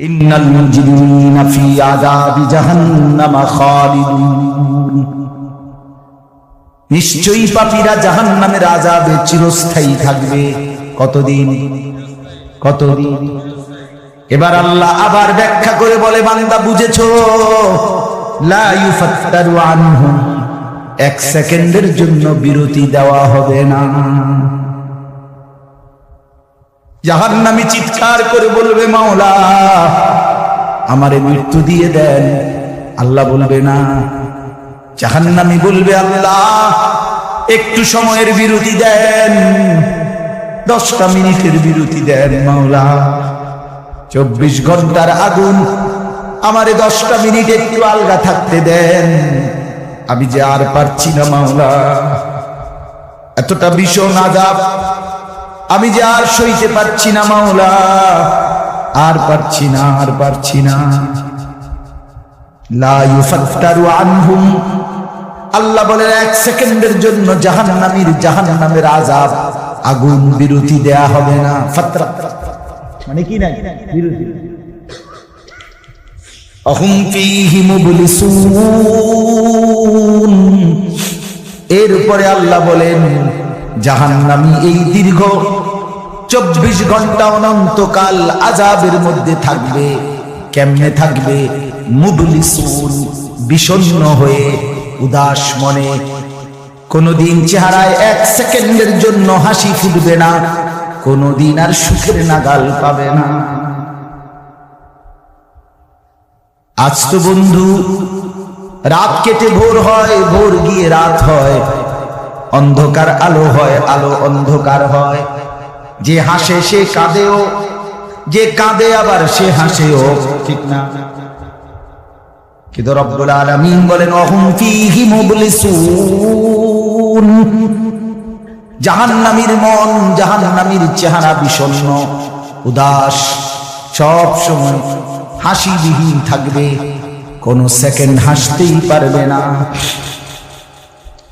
إن المجرمين في عذاب جهنم خالدون নিশ্চয়ই পাপীরা জাহান্নামের আযাবে চিরস্থায়ী থাকবে কতদিন কতদিন এবার আল্লাহ আবার ব্যাখ্যা করে বলে বান্দা বুঝেছো লা ইউফাত্তারু আনহুম এক সেকেন্ডের জন্য বিরতি দেওয়া হবে না জাহান্নামী চিৎকার করে বলবে, মাওলা, আমারে মৃত্যু দিয়ে দেন। আল্লাহ বলবে, না। জাহান্নামী বলবে, আল্লাহ, একটু সময়ের বিরতি দেন। দশটা মিনিটের বিরতি দেন, মাওলা। চব্বিশ ঘণ্টার আগুন, আমারে দশটা মিনিট একটু আলগা থাকতে দেন। আমি যে আর পারছি না, মাওলা। এতটা ভীষণ আজাব। আমি যে আর সইতে পারছি না, মাওলা। আর পারছি না, আর পারছি না। আল্লাহ বলেন, এক সেকেন্ডের জন্য আযাব, আগুন বিরতি দেয়া হবে না। ফাতরা। মানে কি না বিরতি। অহুম মুবলিসুন। এরপরে আল্লাহ বলেন জাহান্নামী এই দীর্ঘ চব্বিশ ঘণ্টা অনন্তকাল আজাবের মধ্যে থাকবে। কেমনে থাকবে? মুবলিসুন, বিষণ্ণ হয়ে, উদাস মনে। কোনদিন চেহারায় এক সেকেন্ডের জন্য হাসি ফুটবে না, কোনদিন আর সুখের নাগাল পাবে না। আজ তো বন্ধু, রাত কেটে ভোর হয়, ভোর গিয়ে রাত হয়। অন্ধকার আলো হয়, আলো অন্ধকার হয়। যে হাসে সে কাঁদেও, যে কাঁদে আবার সে হাসেও, ঠিক না? কিন্তু রব্বুল আলামিন বলেন, অহুম ফীহি মুবলিসুন। জাহান্নামীর মন, জাহান্নামীর চেহারা বিষণ্ণ, উদাস। সব সময় হাসিবিহীন থাকবে, কোন সেকেন্ড হাসতেই পারবে না।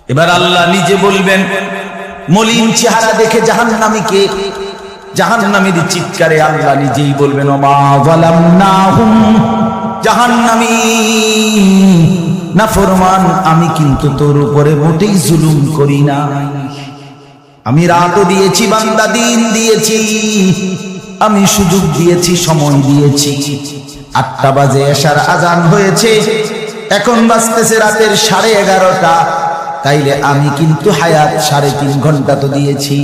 এবার আল্লাহ নিজে বলবেন, মলিন চেহারা দেখে জাহান্নামীকে, জাহান্নামীর চিৎকারে আল্লাহ নিজেই বলবেন যালামনাহুম জাহান্নামী। না ফরমান, আমি কিন্তু তোর উপরে মোটেই জুলুম করি না আমি রাতও দিয়েছি, বান্দা দিন দিয়েছি। আমি সুযোগ দিয়েছি, সময় দিয়েছি। আটটা বাজে এসার আজান হয়েছে। এখন বাজতেছে রাতের সাড়ে এগারোটা। তাইলে আমি কিন্তু হায়াত সাড়ে তিন ঘণ্টা তো দিয়েছি।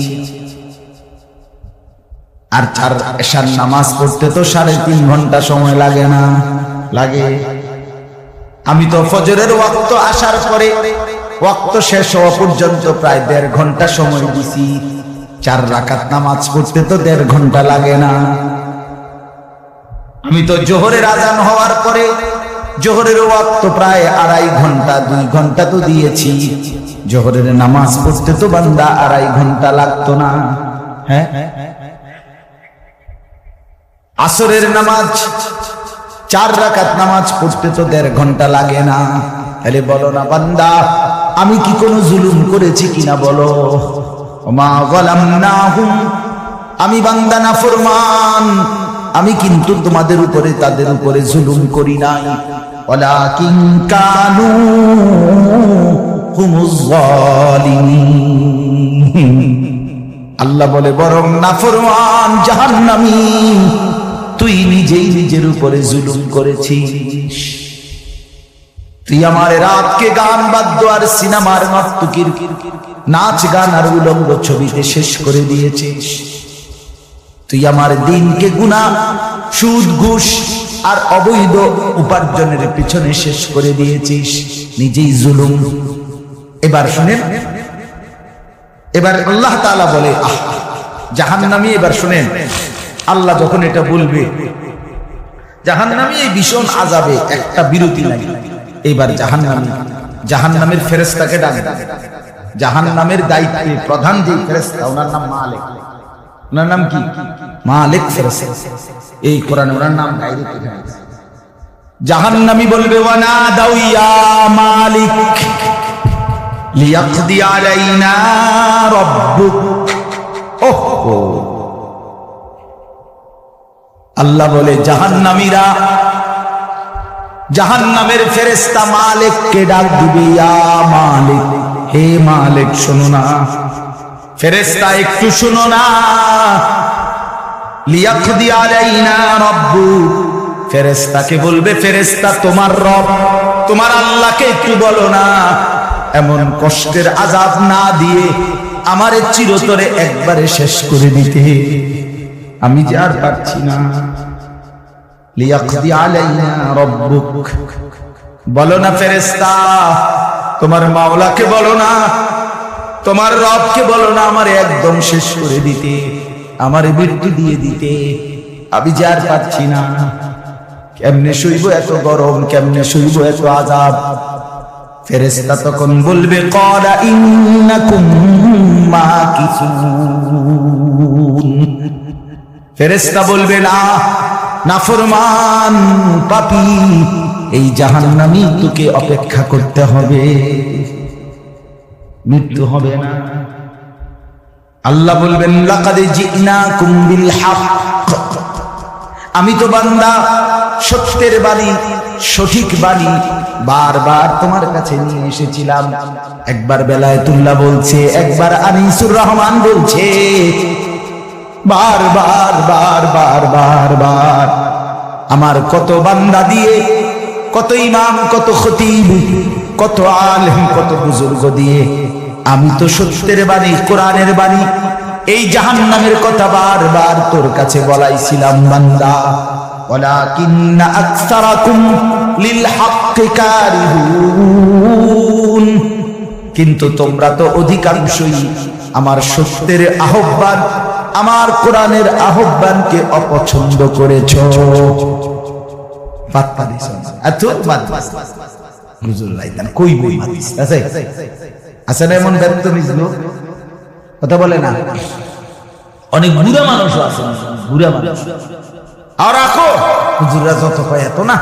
আর চার এসার নামাজ পড়তে তো সাড়ে তিন ঘণ্টা সময় লাগে না। লাগে। আমি তো ফজরের ওয়াক্ত আসার পরে ওয়াক্ত শেষ হওয়া পর্যন্ত প্রায় দেড় ঘণ্টা সময় দিছি। চার রাকাত নামাজ পড়তে তো দেড় ঘণ্টা লাগে না। আমি তো জোহরের আজান হওয়ার পরে জোহরের ওয়াক্ত প্রায় আড়াই ঘণ্টা, দুই ঘণ্টা তো দিয়েছি। জোহরের নামাজ পড়তে তো বান্দা আড়াই ঘণ্টা লাগতো না। হ্যাঁ? আসরের নামাজ, চার রাকাত নামাজ পড়তে তো দেড় ঘণ্টা লাগে না। তাহলে বলো না বান্দা, আমি কি কোনো জুলুম করেছি কিনা বলো? মা গলাম না হুম আমি বান্দা না ফরমান আমি কিন্তু তোমাদের উপরে, তাদের উপরে জুলুম করি নাই। আল্লাহ বলে, বরং নাফরমান জাহান্নামী, তুই নিজেই নিজের উপরে জুলুম করেছিস। তুই আমার রাতকে গান বাদ্য আর সিনেমার নর্তকীর নাচ গান আর উলঙ্গ ছবিতে শেষ করে দিয়েছিস। তুই আমার দিনকে গুণা সুদ, ঘুষ আর অবৈধ উপার্জনের পিছনে শেষ করে দিয়েছিস। নিজেই জুলুম। এবার শুনেন। এবার আল্লাহ তাআলা বলে, আহ, জাহান্নামী এবার শুনেন। আল্লাহ যখন এটা বলবে, জাহান্নামী এই ভীষণ আজাবে একটা বিরতি নাই। এবার জাহান্নামী, জাহান্নামের ফেরেশতাকে ডাকে। জাহান্নামের দায়িত্বে প্রধান যে ফেরেশতা, ওনার নাম মালিক। ওনার নাম কি? মালিক এই কোরআনে ওনার নাম ডাইরেক্ট এখানে বলবে, ওয়ানা মালিক, লিয়াকদি আলাইনা রব্বুক। আল্লাহ বলে, জাহান্নামীরা, জাহান্নামের ফেরেস্তা মালিককে ডাক দিবে, ইয়া মালিক, হে মালিক, শোনো না। ফেরেস্তা একটু শোনো না। লিয়াকদি আলাইনা রব্বু। ফেরেস্তাকে বলবে ফেরেস্তা তোমার রব, তোমার আল্লাহকে একটু বলো না। এমন কষ্টের আজাব না দিয়ে আমারে চিরতরে একবারে শেষ করে দিতে। আমি যে আর পারছি না। লিয়াকদি আলাইনা রব্বুক। বলো না ফেরেস্তা তোমার মাওলাকে বলো না, তোমার রবকে বলো না আমার একদম শেষ করে দিতে। আমার মৃত্যু দিয়ে দিতে। আমি যার পাচ্ছি না। কেমনে সইব এত গরম, কেমনে সইব এত আজাব? ফেরেস্তা তখন বলবে করা ইন্নাকুম মাকিসুন ফেরেস্তা বলবে, না নাফরমান পাপি, এই জাহান্নামী তোকে অপেক্ষা করতে হবে। মৃত্যু হবে না। আল্লাহ বলবেন আমি তো বান্দা, সত্যের বাণী, সঠিক বাণী বারবার তোমার কাছে নিয়ে এসেছিলাম। একবার বেলায়েতুল্লাহ বলছে, একবার আনিসুর রহমান বলছে বার বার বার বার বার বার আমার কত বান্দা দিয়ে, কত ইমাম, কত খতিব কত আলেম, কত বুজুর্গ দিয়ে। আমি তো সত্যের বাণী, কোরআনের বাণী। এই জাহান্নামের কথা বারবার তোর কাছে বলাইছিলাম, বান্দা। কিন্তু তোমরা তো অধিকাংশই আমার সত্যের আহ্বান, আমার কোরআনের আহ্বানকে অপছন্দ করেছ। দিছ এত বাদ বাদ। হুজুর আছে? না এমন কথা বলে না। অনেক বুড়া মানুষ আছে বুড়া মানুষ। আর যত কয় এত না।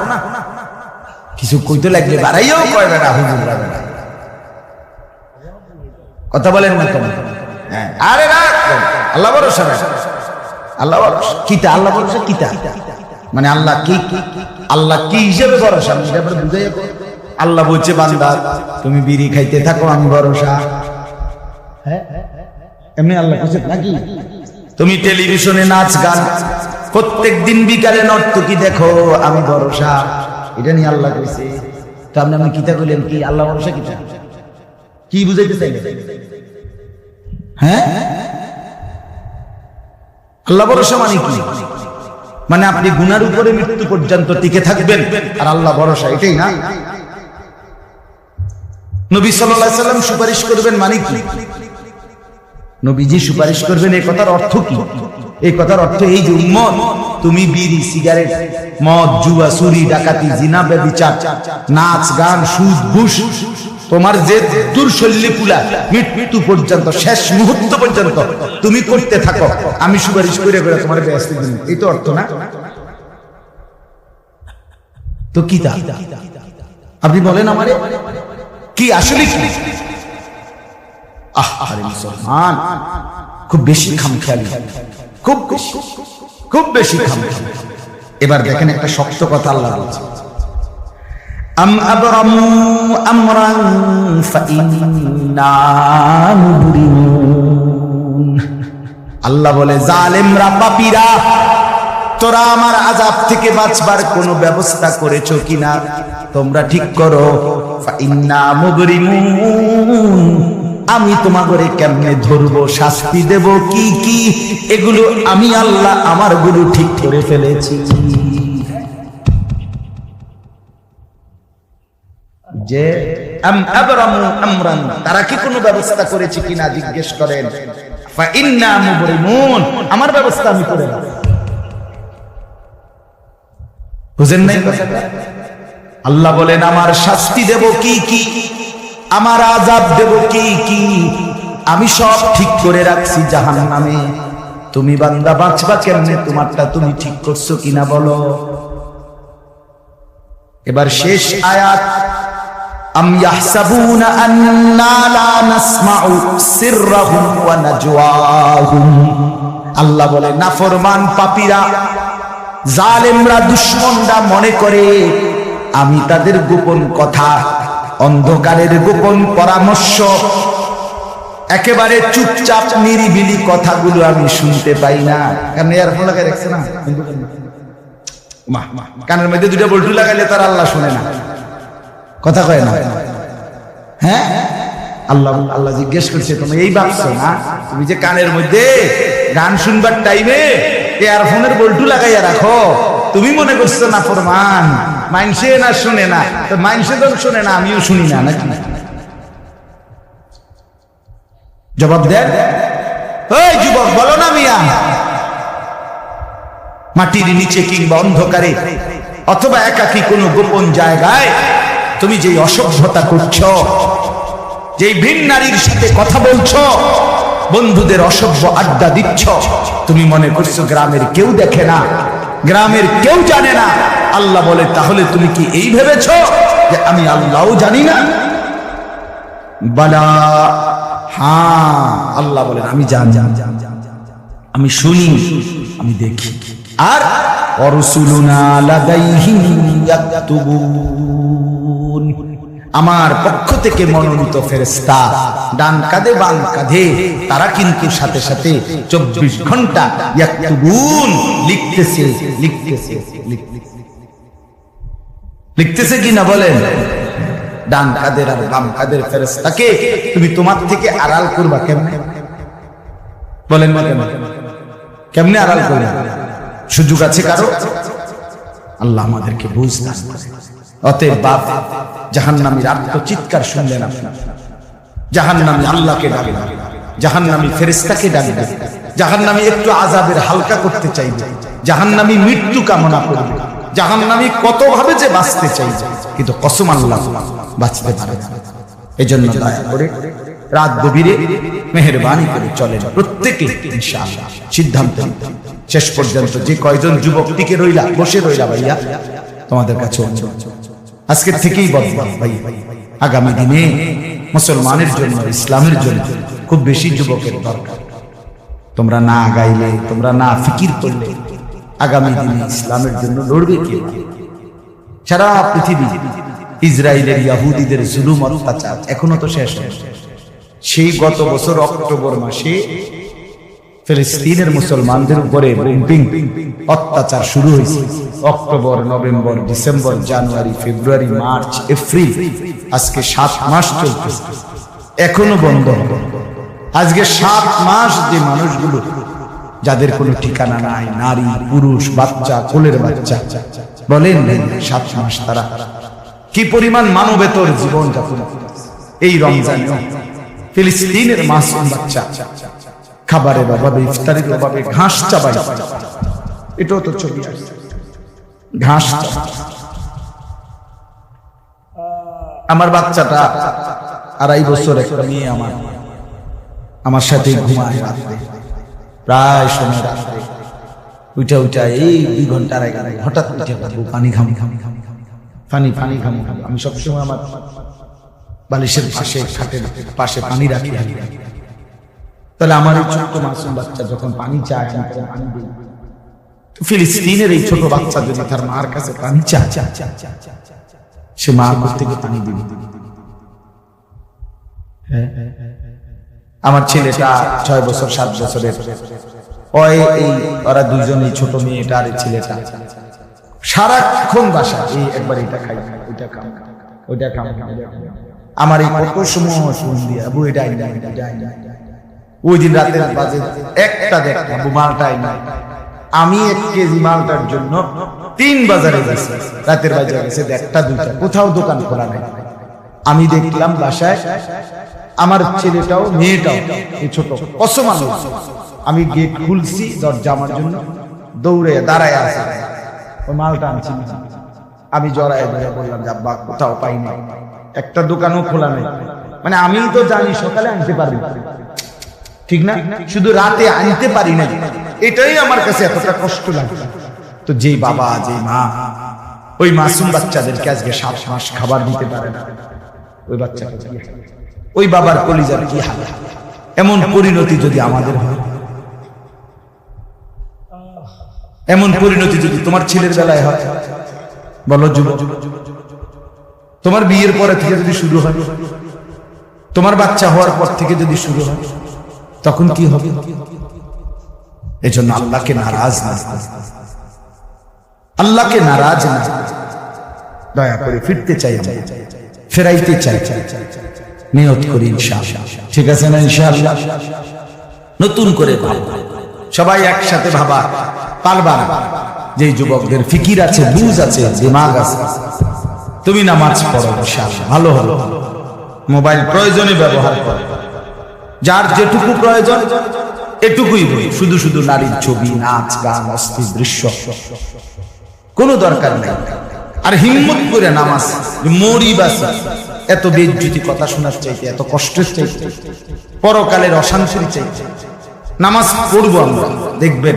কিছু কইতে লাগলে বাড়াইও কয় বেটা হুজুররা বেটা কথা বলেন না কেন? হ্যাঁ, আরে রাখ। আল্লাহ ভরসা। আল্লাহ ভরসা। কিতা? আল্লাহ ভরসা কিতা? মানে আল্লাহ কি? আল্লাহ কি হিসেবে ভরসা? বুঝাইয়া। আল্লাহ বলছে বান্দা তুমি বিড়ি খাইতে থাকো আমি ভরসা। হ্যাঁ এমনি আল্লাহ বলছে নাকি? তুমি টেলিভিশনে নাচ গান প্রত্যেক দিন বিকালে নর্তকি দেখো আমি ভরসা। এটা নিয়ে আল্লাহ কইছে। তো আপনি আপনি কিতা কইলেন কি? আল্লাহ ভরসা কিতা? কি বুঝাইতে চাইলেন? হ্যাঁ? আল্লাহ ভরসা মানে কি? মানে আপনি গুনার উপরে মৃত্যু পর্যন্ত টিকে থাকবেন আর আল্লাহ ভরসা এটাই না? নবী আলাইহি সাল্লাম সুপারিশ করবেন মানে কি? নবীজি সুপারিশ করবেন এই কথার অর্থ কি? এই কথার অর্থ এই যে, উম্মত, তুমি বিড়ি, সিগারেট, মদ, জুয়া, চুরি, ডাকাতি, জিনা ব্যভিচার নাচ, গান সুদ ঘুষ, তোমার যে দুর্শল্যে পুলা, মৃত্যু পর্যন্ত, শেষ মুহূর্ত পর্যন্ত তুমি করতে থাকো। আমি সুপারিশ করে করে তোমার ব্যস্ত দিন এই তো অর্থ না? তো কি তা? আপনি বলেন আমারে। কি আসলে? মুসলমান, খুব বেশি খামখেয়ালি। খুব খুব বেশি খামখেয়ালি। এবার দেখেন একটা শক্ত কথা আল্লাহ বলছে আম আবরামু আমরান আল্লাহ বলে, জালেমরা পাপীরা তোরা আমার আজাব থেকে বাঁচবার কোনো ব্যবস্থা করেছ কিনা? তোমরা ঠিক করো। আমি তোমাগরে কেমনে ধরবো, শাস্তি দেব কি কি? এগুলো আমি আল্লাহ আমার গুরু ঠিক করে ফেলেছি। যে তারা কি কোনো ব্যবস্থা করেছে কিনা জিজ্ঞেস করেন। আমার ব্যবস্থা আমি করে নেব বুঝেন নাই? আল্লাহ বলেন, আমার শাস্তি দেব কি কি? আমার আজাব দেব কি কি? আমি সব ঠিক করে রাখছি জাহান নামে তুমি বান্দা বাঁচবা কেমনে? তোমারটা তুমি ঠিক করছ কিনা বলো? এবার শেষ আয়াত, আম ইয়াহসাবুনা আন্না লা নাসমাউ সিররাহুম ওয়া নাজওয়াহুম। আল্লাহ বলে, নাফরমান পাপীরা জালেমরা দুশ্মনরা মনে করে আমি তাদের গোপন কথা অন্ধকারের গোপন পরামর্শ একেবারে চুপচাপ নিরিবিলি কথাগুলো আমি শুনতে পাই না। কারণ এয়ারফোন লাগাই রাখছে না? কানের মধ্যে দুটা বল্টু লাগাইলে তার আল্লাহ শুনে না। কথা কয় না? হ্যাঁ? আল্লাহ আল্লাহ জিজ্ঞেস করছে তুমি এই ভাবছ না? তুমি যে কানের মধ্যে গান শুনবার টাইমে এয়ারফোনের বল্টু লাগাইয়া রাখো। তুমি মনে করছ না, ফরমান মাইনসে না শুনে না, তো মাইনসে যখন শুনে না, আমিও শুনি না নাকি? জবাব দেন ওই যুবক, বলো না মিয়া। মাটির নিচে কিংবা অন্ধকারে, অথবা একাকী কোনো গোপন জায়গায় তুমি যে অসভ্যতা করছ, যেই ভিন নারীর সাথে কথা বলছো বন্ধুদের অসভ্য আড্ডা দিচ্ছ। তুমি মনে করছ গ্রামের কেউ দেখে না? গ্রামের কেউ জানে না? আল্লাহ বলে, তাহলে তুমি কি এই ভেবেছ যে আমি আল্লাহও জানি না? বালা হ্যাঁ আল্লাহ বলেন, আমি জানি। আমি শুনি, আমি দেখি। আর অরসুলুনা লাদাইহিম ইয়াকতুবুন। আমার পক্ষ থেকে মনোনীত ফেরেস্তা ডান কাঁধে বাম কাঁধে, তারা কিন্তু সাথে সাথে চব্বিশ ঘণ্টা লিখতেছে লিখতেছে লিখতেছে কি না বলেন? ডান কাদের আর বাম কাদের ফেরেস্তাকে তুমি তোমার থেকে আড়াল করবা কেমনে? বলেন না কেমনে আড়াল করবে? সুযোগ আছে কারও? আল্লাহ আমাদেরকে বুঝতে অতএব বাপ, জাহান্নামীর আত্মচিৎকার শুনলেন আপনার জাহান্নামী আল্লাহকে ডাকবে জাহান্নামী ফেরেস্তাকে ডাকবে জাহান্নামী একটু আজাবের হালকা করতে চাইবে। জাহান্নামী মৃত্যু কামনা করবে। জাহান্নামী কত ভাবে যে বাঁচতে চাইবে, কিন্তু কসম আল্লাহ বাঁচতে পারে না। এজন্য দয়া করে রাত গভীরে মেহরবানি করে চলেন প্রত্যেকে সিদ্ধান্ত শেষ পর্যন্ত যে কয়জন যুবক টিকে রইলা, বসে রইলা ভাইয়া, তোমাদের কাছে অনুরোধ। আজকের থেকেই বলব ভাই। আগামী দিনে মুসলমানের জন্য ইসলামের জন্য খুব বেশি যুবকের দরকার। তোমরা না আগাইলে তোমরা না ফিকির করলে আগামী দিনে ইসলামের জন্য লড়বে কে? সারা পৃথিবী ইসরায়েলের ইয়াহুদিদের জুলুম অত্যাচার এখনও তো শেষ। সেই গত বছর অক্টোবর মাসে ফিলিস্তিনের মুসলমানদের উপরে অত্যাচার শুরু হয়েছে। October, November, December, January, February, March, April, আজকে সাত মাস চলতেছে এখনও বন্ধ আজকে সাত মাস যে মানুষগুলো, যাদের কোনো ঠিকানা নাই, নারী, পুরুষ, বাচ্চা, কোলের বাচ্চা, বলেন সাত মাস তারা কি পরিমাণ মানবেতর জীবন যাপন এই রমজান ফিলিস্তিনের মাসুম বাচ্চা খাবারের অভাবে ইফতারের অভাবে ঘাস চাবাই। এটাও তো ছবি। ঘাস আমার বাচ্চাটা আড়াই বছর একটা মেয়ে আমার। আমার সাথে ঘুমায় রাত্রে। প্রায় সময় রাত্রে। উঠা উঠা, এই দুই ঘণ্টা আড়াই হঠাৎ উঠে বাবু পানি ঘামি ঘামি ঘামি পানি পানি ঘামি ঘামি আমি সবসময় আমার বালিশের পাশে, খাটের পাশে পানি রাখি। তাহলে আমার এই ছোট্ট মাসুম বাচ্চা যখন পানি চায় পানি ফিলিস্তিনের এই ছোট বাচ্চা যদি তার মার কাছে পানি চায়, সে মা থেকে পানি দিবে। আমার ছেলেটা ছয় বছর, সাত বছরের। ওই এই ওরা দুইজন, এই ছোট মেয়েটা আর ছেলেটা। সারাক্ষণ বাসা এই একবার এটা খাই, ওইটা খাম ওইটা খাম আমার এই কত সময় ফোন দিয়ে, আবু, এটা এটা আইন। ওই দিন রাতের বাজে একটা দেখ আবু মালটা আইন আমি এক কেজি মালটার জন্য তিন বাজারে গেছি। রাতের বাজারে গেছে একটা দুইটা। কোথাও দোকান খোলা নাই। আমি দেখলাম বাসায় আমার ছেলেটাও, মেয়েটাও ছোট কসম আমি গেট খুলছি দরজা আমার জন্য দৌড়ে দাঁড়ায় আছে। ওই মালটা আনছি আমি জড়ায় ধরে বললাম, যে আব্বা, কোথাও পাই না একটা দোকানও খোলা নেই। মানে আমি তো জানি সকালে আনতে পারবি। ঠিক না? শুধু রাতে আনতে পারি না এটাই আমার কাছে এতটা কষ্ট লাগে। তো যেই বাবা যে মা, ওই মাসুম বাচ্চাদেরকে আজকে সাত মাস খাবার দিতে পারে না। ওই হাল? ওই বাবার কলিজার কি হাল? এমন পরিণতি যদি আমাদের হয়? এমন পরিণতি যদি তোমার ছেলের বেলায় হয়? বলো যুবক তোমার বিয়ের পরে থেকে যদি শুরু হয়? তোমার বাচ্চা হওয়ার পর থেকে যদি শুরু হয়? তখন কি হবে? এজন্য আল্লাহকে নারাজ না। আল্লাহকে নারাজ না। দয়া করে ফিরতে চাই ফেরাইতে চাই। নিয়ত করি ঠিক আছে না ইনশাআল্লাহ? নতুন করে সবাই একসাথে ভাবা। পারবা যে যুবকদের ফিকির আছে বুঝ আছে, দিমাগ আছে। তুমি নামাজ পড়ো ইনশাআল্লাহ। ভালো হলো মোবাইল প্রয়োজনে ব্যবহার করো। যার যেটুকু প্রয়োজন, এটুকুই বই শুধু শুধু নারীর ছবি, নাচ, গান অস্থির দৃশ্য। কোনো দরকার নেই। আর হিম্মত করে নামাজ, মরি বাসি। এত বেজ্জুতি কথা শোনার চাইতে, এত কষ্টের চাইতে, পরকালের অশান্তির চাইতে। নামাজ পড়ব আমরা, দেখবেন,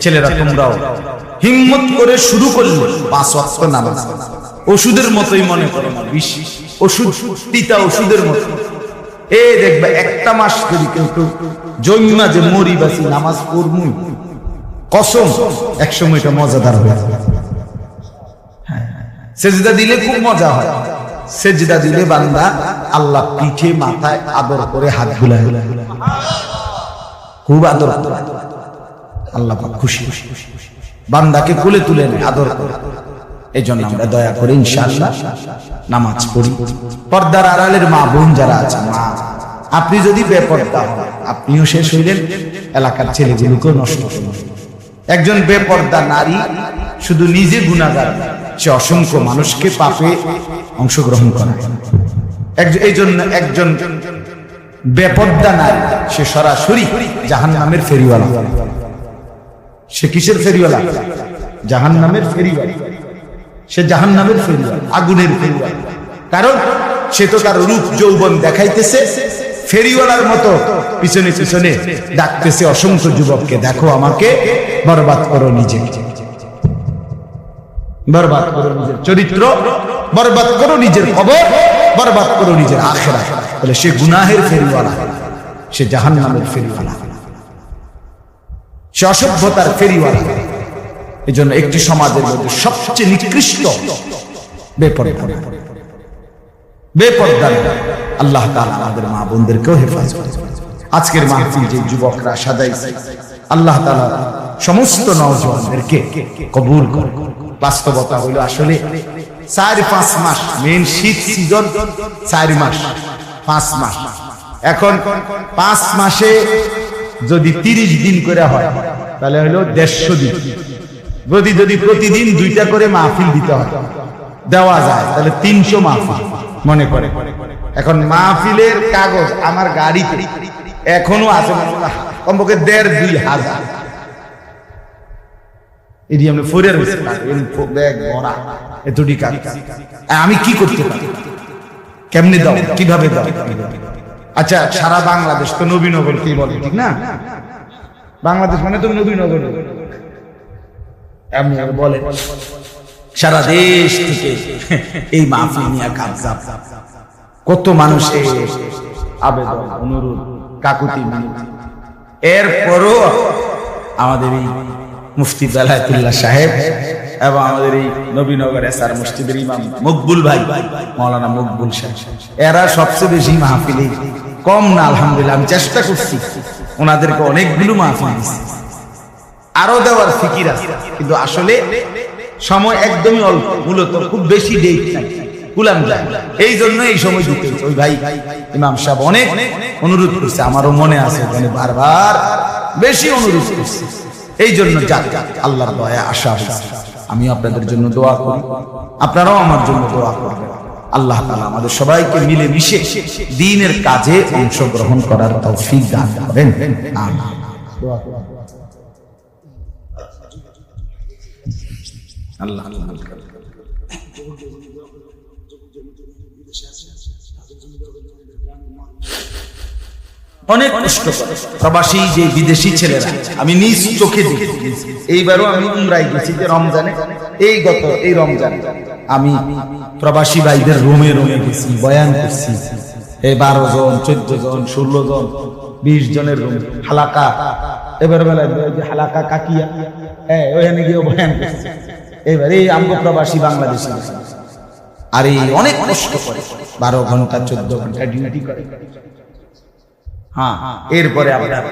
ছেলেরা তোমরাও। হিম্মত করে শুরু করলে পাঁচ ওয়াক্ত নামাজ। ওষুধের মতোই মনে করো না, বিষ। ওষুধ, তিতা ওষুধের মতো। এ দেখবে, একটা মাস যদি কিন্তু জন্মা যে মরি নামাজ পড়মুই। কসম এটা মজাদার হয়ে যাবে। সেজদা দিলে খুব মজা হয়। সেজদা দিলে বান্দা আল্লাহ পিঠে, মাথায় আদর করে হাত খুব আদর আল্লাহ খুশি। বান্দাকে কোলে তুলে আদর করে। এই জন্য আমরা দয়া করে নামাজ পড়ি। পর্দার আড়ালের মা বোন যারা আছে, মা আপনি যদি বেপর্দা, আপনিও শেষ হইলেন, এলাকার ছেলেগুলোকেও নষ্ট একজন বেপর্দা নারী শুধু নিজে গুণাগার, সে অসংখ্য মানুষকে পাপে অংশগ্রহণ করে। এই জন্য একজন বেপর্দা নারী, সে সরাসরি জাহান নামের ফেরিওয়ালা। সে কিসের ফেরিওয়ালা? জাহান নামের ফেরিওয়ালা। সে জাহান নামের ফেরিওয়ালা, আগুনের ফেরিওয়ালা। কারণ সে তো তার রূপ যৌবন দেখাইতেছে ফেরিওয়ালার মতো, পিছনে পিছনে ডাকতেছে অসংখ্য যুবককে, দেখো আমাকে বরবাদ করো নিজে। বরবাদ করো নিজের চরিত্র, বরবাদ করো নিজের খবর, বরবাদ করো নিজের আখেরা বলে সে গুনাহের ফেরিওয়ালা, সে জাহান্নামের ফেরিওয়ালা। সে অসভ্যতার ফেরিওয়ালা। এই জন্য একটি সমাজের মধ্যে সবচেয়ে নিকৃষ্ট বেপরদা। বেপর্দা। আল্লাহ তাআলা আমাদের মা বোনদেরকেও হেফাজত। আজকের মাহফিল যে যুবকরা সাজাইছে, আল্লাহ তাআলা সমস্ত নওজওয়ানদেরকে কবুল করুন। বাস্তবতা হলো আসলে চার পাঁচ মাস মেন শীত সিজন চার মাস, পাঁচ মাস। এখন পাঁচ মাসে যদি তিরিশ দিন করে হয়, তাহলে হলো দেড়শো দিন। যদি যদি প্রতিদিন দুইটা করে মাহফিল দিতে হয়, দেওয়া যায়, তাহলে তিনশো মাহফিল মনে করে। এখন মাহফিলের কাগজ আমার গাড়িতে। এখনও আছে কমপক্ষে দেড় দুই হাজার। এটি এতটি কাজ আমি কি করতে পারি? কেমনে দাও? কীভাবে দাও? আচ্ছা সারা বাংলাদেশ তো নবীনগর কি বলে ঠিক না? বাংলাদেশ মানে তো নবীনগর বলে। সারা দেশ থেকে এই মাহফিল নিয়ে কাবজাব কত মানুষের আবেদন, অনুরোধ, কাকুতি এরপরও আমাদের এই মুফতি বেলায়তুল্লাহ সাহেব এবং আমাদের এই নবীনগর এসার মসজিদের ইমাম মকবুল ভাই, মৌলানা মকবুল সাহেব, এরা সবচেয়ে বেশি মাহফিলে কম না, আলহামদুলিল্লাহ, আমি চেষ্টা করছি। ওনাদেরকে অনেকগুলো মাহফিল দিচ্ছি আরও দেওয়ার ফিকির আছে, কিন্তু আসলে সময় একদমই অল্প, মূলত খুব বেশি ডেট যায় এই জন্য এই সময় ওই ভাই, ইমাম সাহেব অনেক অনুরোধ করছে। আমারও মনে আছে ওখানে বারবার বেশি অনুরোধ করছে। এই জন্য আল্লাহর দয়া আশা আমি আপনাদের জন্য দোয়া করি। আপনারাও আমার জন্য দোয়া করবেন। আল্লাহ তাআলা আমাদের সবাইকে মিলে মিশে দিনের কাজে অংশগ্রহণ করার তৌফিক দান করুন। আল্লাহ আল্লাহ অনেক কষ্ট। প্রবাসী যে বিদেশি ছেলেরা, আমি নিজ চোখে এইবারও আমি উমরাই গেছি যে রমজানে, এই গত, এই রমজানে। আমি প্রবাসী ভাইদের রুমে রুমে গেছি, বয়ান করছি। এই বারো জন, চোদ্দ জন, ষোলো জন, বিশ জনের রুম। হালাকা। এবার বেলায় হালাকা কাকিয়া হ্যাঁ ওখানে গিয়ে বয়ান করছে। এবার এই আমগো প্রবাসী বাংলাদেশি। আর এই অনেক কষ্ট করে। বারো ঘণ্টা, চোদ্দ ঘণ্টা ডিউটি করে। হ্যাঁ এরপরে আপনার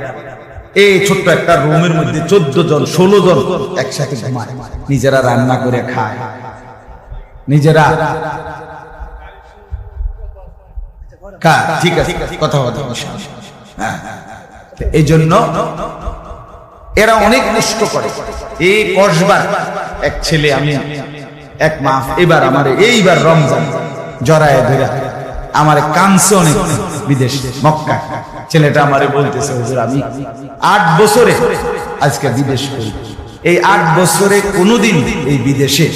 এই ছোট্ট একটা রুমের মধ্যে চোদ্দ জন ষোলো জন একসাথে ঘুমায়। নিজেরা রান্না করে খায়। নিজেরা ঠিক আছে কথা কথা হ্যাঁ এই জন্য এরা অনেক কষ্ট করে। এই কসবার এক ছেলে আমি এক মাস এবার আমার এইবার রমজান জরায় ধরে আমার কানছে অনেক বিদেশ মক্কা ছেলেটা আমারে বলতেছে, হুজুর, আমি আট বছরে আজকে বিদেশ করি এই আট বছরে কোনোদিন এই বিদেশে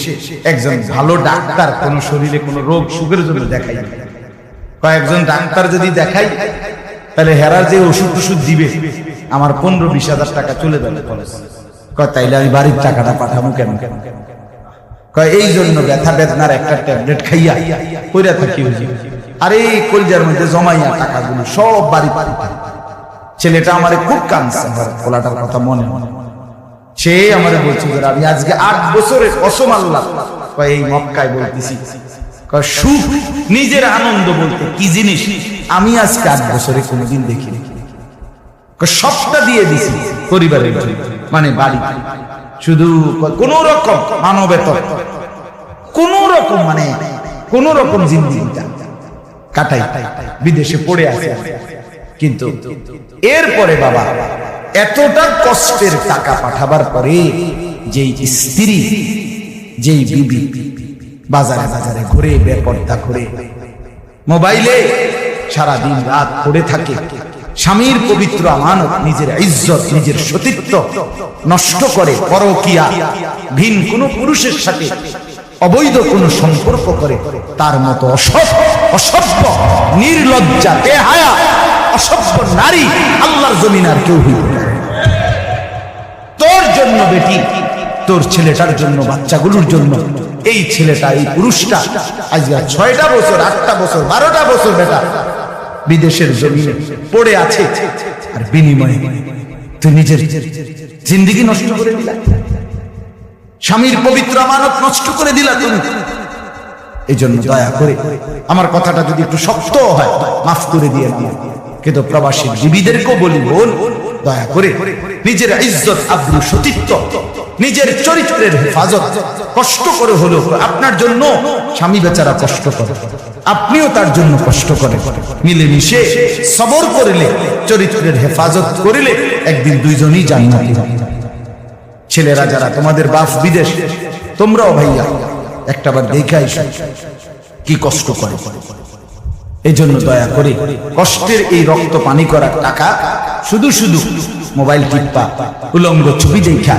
একজন ভালো ডাক্তার কোন শরীরে কোনো রোগ সুখের জন্য দেখাই কয়েকজন ডাক্তার যদি দেখাই, তাহলে হেরার যে ওষুধ টষুধ দিবে, আমার পনেরো বিশ হাজার টাকা চলে যাবে তাইলে আমি বাড়ির টাকাটা পাঠাবো কেন? কয়, এই জন্য ব্যথা বেদনার একটা ট্যাবলেট খাইয়া কইরা থাকি। আর এই কলজার মধ্যে জমাইয়া টাকাগুলো সব বাড়ি বাড়ি বাড়ি ছেলেটা আমারে খুব পোলাটার কথা মনে মনে। সে আমারে বলছে আমি আজকে আট বছরের কসম আল্লাহ। এই মক্কায় বলতেছি। সুখ, নিজের আনন্দ বলতে কি জিনিস? আমি আজকে আট বছরে কোনোদিন কয়, সবটা দিয়ে দিছি পরিবারের জন্য মানে বাড়ি শুধু কোন রকম মানবেতর, কোন রকম মানে কোন রকম জিন্দিগিটা। কাটাই, বিদেশে পড়ে আছে। কিন্তু এরপরে বাবা, এতটা কষ্টের টাকা পাঠাবার পরে যেই স্ত্রী, যেই বিবি বাজারে বাজারে ঘুরে, বেপর্দা ঘুরে মোবাইলে সারা দিন রাত পড়ে থাকে, স্বামীর পবিত্র আমানত, নিজের ইজ্জত, নিজের সতীত্ব নষ্ট করে, পরকিয়া, ভিন কোন পুরুষের সাথে অবৈধ কোন সম্পর্ক করে, তার মতো অসভ্য অসভ্য নির্লজ্জা বেহায়া অসভ্য নারী আল্লাহর জমিন আর কেউ হইবে না। তোর জন্য বেটি, তোর ছেলেটার জন্য, বাচ্চাগুলোর জন্য, এই ছেলেটা, এই পুরুষটা, আজকে ছয়টা বছর, আটটা বছর, বারোটা বছর বেটা বিদেশের জমিনে পড়ে আছে আর বিনিময়ে তুই নিজের জিন্দিগি নষ্ট করে দিলা স্বামীর পবিত্র আমানত নষ্ট করে দিলা তুমি এই জন্য দয়া করে আমার কথাটা যদি একটু শক্ত হয় মাফ করে দিয়ে দিও কিন্তু প্রবাসী জীবীদেরকেও বলি বোন দয়া করে নিজের ইজ্জত আব্রু সতীত্ব নিজের চরিত্রের হেফাজত কষ্ট করে হলো আপনার জন্য স্বামী বেচারা কষ্ট করে আপনিও তার জন্য কষ্ট করে। মিলেমিশে সবর করিলে চরিত্রের হেফাজত করিলে একদিন দুইজনই জান্নাতি হবে। ছেলেরা যারা তোমাদের বাপ বিদেশ তোমরাও ভাইয়া একটাবার দেখে আইসো কি কষ্ট করে। এই জন্য দয়া করে কষ্টের এই রক্ত পানি করার টাকা শুধু শুধু মোবাইল টিপা, উলঙ্গ ছবি দেখা,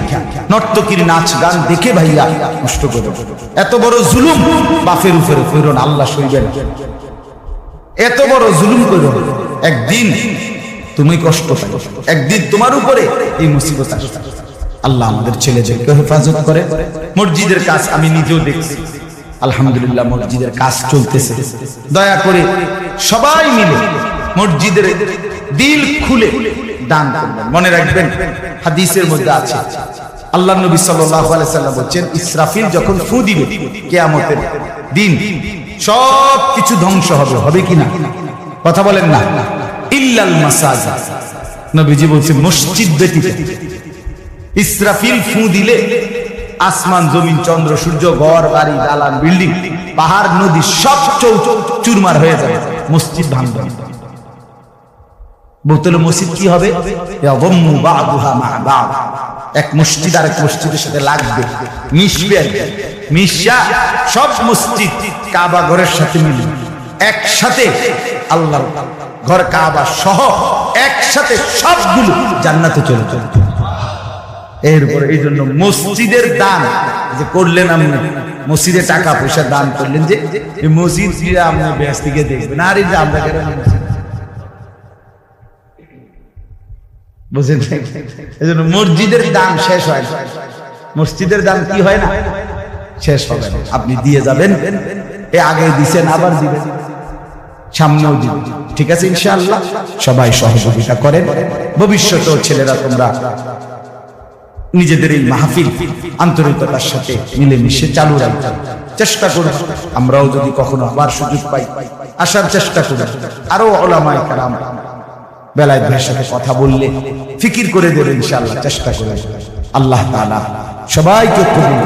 নর্তকীর নাচ গান দেখে ভাইয়া নষ্ট করে এত বড় জুলুম বাফের উপরে ফেরন আল্লাহ সইবেন। এত বড় জুলুম করো একদিন তুমি কষ্ট একদিন তোমার উপরে এই মুসিবত আসবে। আল্লাহ আমাদের ছেলেদেরকে হেফাজত করে। মসজিদের কাজ আমি নিজেও দেখছি। আলহামদুলিল্লাহ, মসজিদের কাজ চলতেছে। দয়া করে সবাই মিলে মসজিদের দিল খুলে দান মনে রাখবেন, হাদিসের মধ্যে আছে, আল্লাহ নবী সাল্লাম বলেন ইসরাফিল যখন ফু দিবে, কিয়ামতের দিন সব কিছু ধ্বংস হবে। হবে কি না? কথা বলেন না। ইল্লাল মাসাজিদ। নবীজি বলছেন, মসজিদ ব্যতীত ইসরাফিল ফু দিলে আসমান, জমিন, চন্দ্র, সূর্য, ঘর, বাড়ি, দালান, বিল্ডিং, পাহাড়, নদী, সব চৌ চুরমার হয়ে যাবে, মসজিদ বলতে মসজিদ কি হবে। এক মসজিদ আর এক মসজিদের সাথে লাগবে, মিশবে মিশা সব মসজিদ কাবা ঘরের সাথে মিলবে। একসাথে আল্লাহর ঘর, কাবা সহ একসাথে সবগুলো জান্নাতে চলে চলে এরপরে এই জন্য মসজিদের দান যে করলেন আপনি, মসজিদে টাকা পয়সা দান করলেন যে মসজিদ আপনি থেকে দেখবেন। আর এই যে আমরা কেন বুঝলেন এই জন্য মসজিদের দান শেষ হয়। মসজিদের দান কি হয় না? শেষ হবে আপনি দিয়ে যাবেন, এ আগে দিছেন, আবার দিবেন। সামনেও ঠিক আছে, ইনশাআল্লাহ? সবাই সহযোগিতা করেন। ভবিষ্যতেও ছেলেরা তোমরা নিজেদের এই মাহফিল আন্তরিকতার সাথে মিলেমিশে চালু রাখতে চেষ্টা করব। আমরাও যদি কখনো আবার সুযোগ পাই, আসার চেষ্টা করি। আরও ওলামায় কারাম বেলায় ভাইয়ের সাথে কথা বললে ফিকির করে দেবেন ইনশাআল্লাহ, চেষ্টা করে আল্লাহ তালা সবাইকে কবুল।